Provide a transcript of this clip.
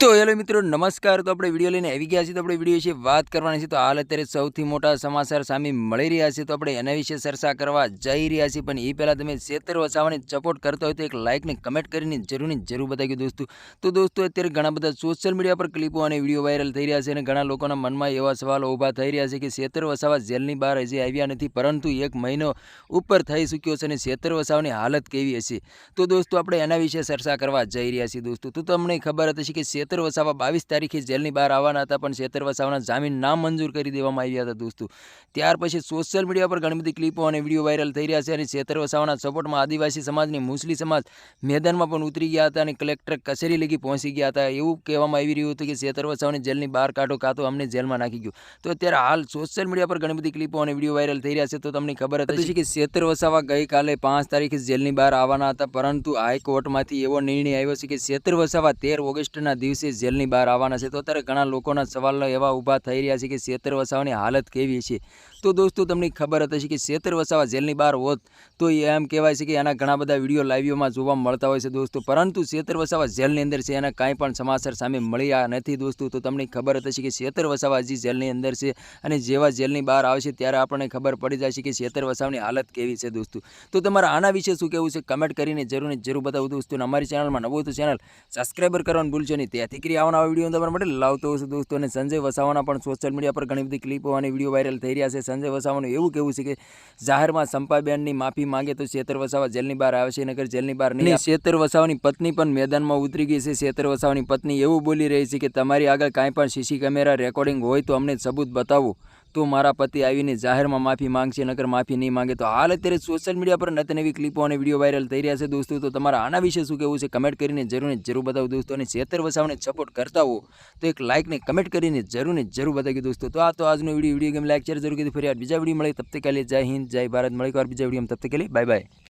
તો હેલો મિત્રો, નમસ્કાર. તો આપણે વીડિયો લઈને આવી ગયા છીએ. તો આપણે વીડિયો વિશે વાત કરવાની છે. તો હાલ અત્યારે સૌથી મોટા સમાચાર સામે મળી રહ્યા છે. તો આપણે એના વિશે ચર્ચા કરવા જઈ રહ્યા છીએ. પણ એ પહેલાં તમે સેતર વસાવાની સપોર્ટ કરતા હોય તો એક લાઇકને કમેન્ટ કરીને જરૂરની જરૂર બતાવી દોસ્તો. તો દોસ્તો, અત્યારે ઘણા બધા સોશિયલ મીડિયા પર ક્લિપો અને વીડિયો વાયરલ થઈ રહ્યા છે અને ઘણા લોકોના મનમાં એવા સવાલો ઊભા થઈ રહ્યા છે કે સેતર વસાવા જેલની બહાર હજી આવ્યા નથી, પરંતુ એક મહિનો ઉપર થઈ ચૂક્યો છે અને સેતર વસાવાની હાલત કેવી હશે? તો દોસ્તો, આપણે એના વિશે ચર્ચા કરવા જઈ રહ્યા છીએ દોસ્તો. તો તમને ખબર હતી કે શેતર વસાવા બાવીસ તારીખે જેલની બહાર આવવાના હતા, પણ છેતર વસાવાના જામીન નામ મંજૂર કરી દેવામાં આવ્યા હતા દોસ્તો. ત્યાર પછી સોશિયલ મીડિયા પર ઘણી બધી ક્લિપો અને વીડિયો વાયરલ થઈ રહ્યા છે અને છેતર વસાવાના સપોર્ટમાં આદિવાસી સમાજની મુસ્લિમ સમાજ મેદાનમાં પણ ઉતરી ગયા હતા અને કલેક્ટર કચેરી લગી પહોંચી ગયા હતા. એવું કહેવામાં આવી રહ્યું હતું કે છેતર વસાવાને જેલની બહાર કાઢો કાં તો અમને જેલમાં નાખી ગયો. તો અત્યારે હાલ સોશિયલ મીડિયા પર ઘણી બધી ક્લિપો અને વીડિયો વાયરલ થઈ રહ્યા છે, તો તમને ખબર હતી કે છેતર વસાવા ગઈકાલે પાંચ તારીખે જેલની બહાર આવવાના હતા, પરંતુ હાઈકોર્ટમાંથી એવો નિર્ણય આવ્યો છે કે છેતર વસાવા તેર ઓગસ્ટના દિવસે જેલની બહાર આવવાના છે તો અત્યારે ઘણા લોકોના સવાલો એવા ઊભા થઈ રહ્યા છે કે શેતર વસાવાની હાલત કેવી છે? તો દોસ્તો, તમને ખબર હતી કે શેતર વસાવા જેલની બહાર હોત તો એમ કહેવાય છે કે એના ઘણા બધા વીડિયો લાઈવોમાં જોવા મળતા હોય છે દોસ્તો. પરંતુ શેતર વસાવા જેલની અંદર છે, એના કાંઈ પણ સમાચાર સામે મળ્યા નથી દોસ્તો. તો તમને ખબર હતી કે શેતર વસાવા હજી જેલની અંદર છે અને જેવા જેલની બહાર આવશે ત્યારે આપણને ખબર પડી જાય છે કે શેતર વસાવાની હાલત કેવી છે દોસ્તો. તો તમારા આના વિશે શું કહેવું છે? કમેન્ટ કરીને જરૂર જરૂર બતાવું દોસ્તો. અમારી ચેનલમાં નવું તો ચેનલ સબસ્ક્રાઈબર કરવાનું ભૂલશો નહીં. ત્યાંથી કરી આવવાના વીડિયો તમારા માટે લાવતો હશે દોસ્તો. અને સંજય વસાવાના પણ સોશિયલ મીડિયા પર ઘણી બધી ક્લિપો અને વીડિયો વાયરલ થઈ રહ્યા છે. સંજય વસાવાનું એવું કહેવું છે કે જાહેરમાં સંપાબેનની માફી માંગે તો શેતર વસાવા જેલની બહાર આવે છે. નગર જેલની બહાર નહીં શેતર વસાવાની પત્ની પણ મેદાનમાં ઉતરી ગઈ છે. શેતર વસાવાની પત્ની એવું બોલી રહી છે કે તમારી આગળ કાંઈ પણ સીસી કેમેરા રેકોર્ડિંગ હોય તો અમને સબૂત બતાવો. તો મારા પતિ આવીને જાહેરમાં માફી માંગશે, નકર માફી નહીં માંગે, તો હાલ અત્યારે સોશિયલ મીડિયા પર નત નવી ક્લિપો અને વીડિયો વાયરલ થઈ રહ્યા છે દોસ્તો. તો તમારા આના વિશે શું કહેવું છે? કમેન્ટ કરીને જરૂરને જરૂર બતાવો દોસ્તો. અને છેતર વસાવને સપોર્ટ કરતા હો, તો એક લાઇકને કમેન્ટ કરીને જરૂર જરૂર બતાવી દોસ્તો. તો આ તો આજનો video video game like share જરૂર કીધું ફરી બીજા વીડિયો મળે. તબ તક કે જય હિન્દ, જય ભારત. મળે બીજા વીડિયો તબ તક બાય બાય